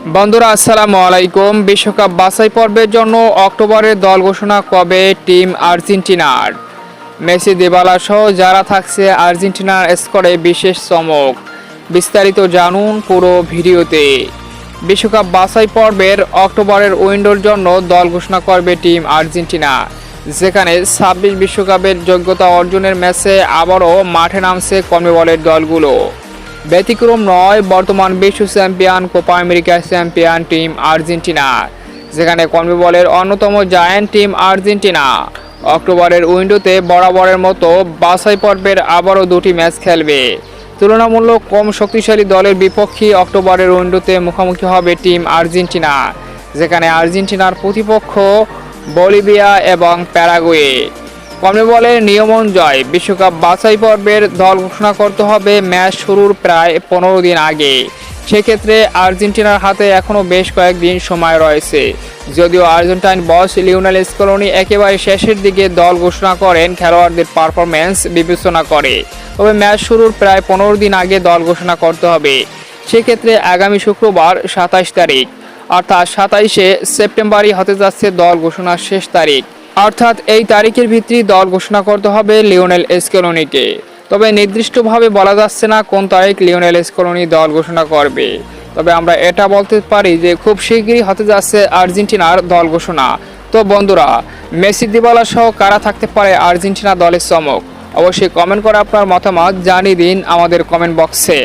বন্ধুরা, আসসালামু আলাইকুম। বিশ্বকাপ বাছাই পর্বের জন্য অক্টোবরের দল ঘোষণা কবে টিম আর্জেন্টিনার? মেসি, দেবালা সহ যারা থাকছে আর্জেন্টিনার স্কোরে বিশেষ চমক। বিস্তারিত জানুন পুরো ভিডিওতে। বিশ্বকাপ বাছাই পর্বের অক্টোবরের উইন্ডোর জন্য দল ঘোষণা করবে টিম আর্জেন্টিনা, যেখানে ছাব্বিশ বিশ্বকাপের যোগ্যতা অর্জনের ম্যাচে আবারও মাঠে নামছে কর্মবলের দলগুলো। ব্যতিক্রম নয়, বর্তমান বিশ্ব champion, Copa America champion team Argentina, যেখানে কর্মবলের অন্যতম জায়ান্ট টিম আর্জেন্টিনা। অক্টোবরের উইন্ডোতে বরাবরের মতো বাছাই পর্বের আবারও দুটি ম্যাচ খেলবে। তুলনামূলক কম শক্তিশালী দলের বিপক্ষে অক্টোবরের উইন্ডোতে মুখোমুখি হবে টিম আর্জেন্টিনা, যেখানে আর্জেন্টিনার প্রতিপক্ষ বলিভিয়া এবং প্যারাগুয়ে। কর্মবলের নিয়ম অনুযায়ী বিশ্বকাপ বাছাই পর্বের দল ঘোষণা করতে হবে ম্যাচ শুরুর প্রায় পনেরো দিন আগে। সেক্ষেত্রে আর্জেন্টিনার হাতে এখনও বেশ কয়েকদিন সময় রয়েছে। যদিও আর্জেন্টাইন বস লিওনেল স্কলোনি একেবারে শেষের দিকে দল ঘোষণা করেন, খেলোয়াড়দের পারফরমেন্স বিবেচনা করে। তবে ম্যাচ শুরুর প্রায় পনেরো দিন আগে দল ঘোষণা করতে হবে। সেক্ষেত্রে আগামী শুক্রবার সাতাশ তারিখ, অর্থাৎ সাতাইশে সেপ্টেম্বরই হতে যাচ্ছে দল ঘোষণার শেষ তারিখ। অর্থাৎ এই তারিখের ভিত্তি দল ঘোষণা করতে হবে লিওনেল এসকেলোনিকে। তবে নির্দিষ্টভাবে বলা যাচ্ছে না কোন তারিখ লিওনেল এসকেলোনি দল ঘোষণা করবে। তবে আমরা এটা বলতে পারি যে খুব শীঘ্রই হতে যাচ্ছে আর্জেন্টিনার দল ঘোষণা। তো বন্ধুরা, মেসি দিবালা সহ কারা থাকতে পারে আর্জেন্টিনা দলের চমক? অবশ্যই কমেন্ট করে আপনার মতামত জানিয়ে দিন আমাদের কমেন্ট বক্সে।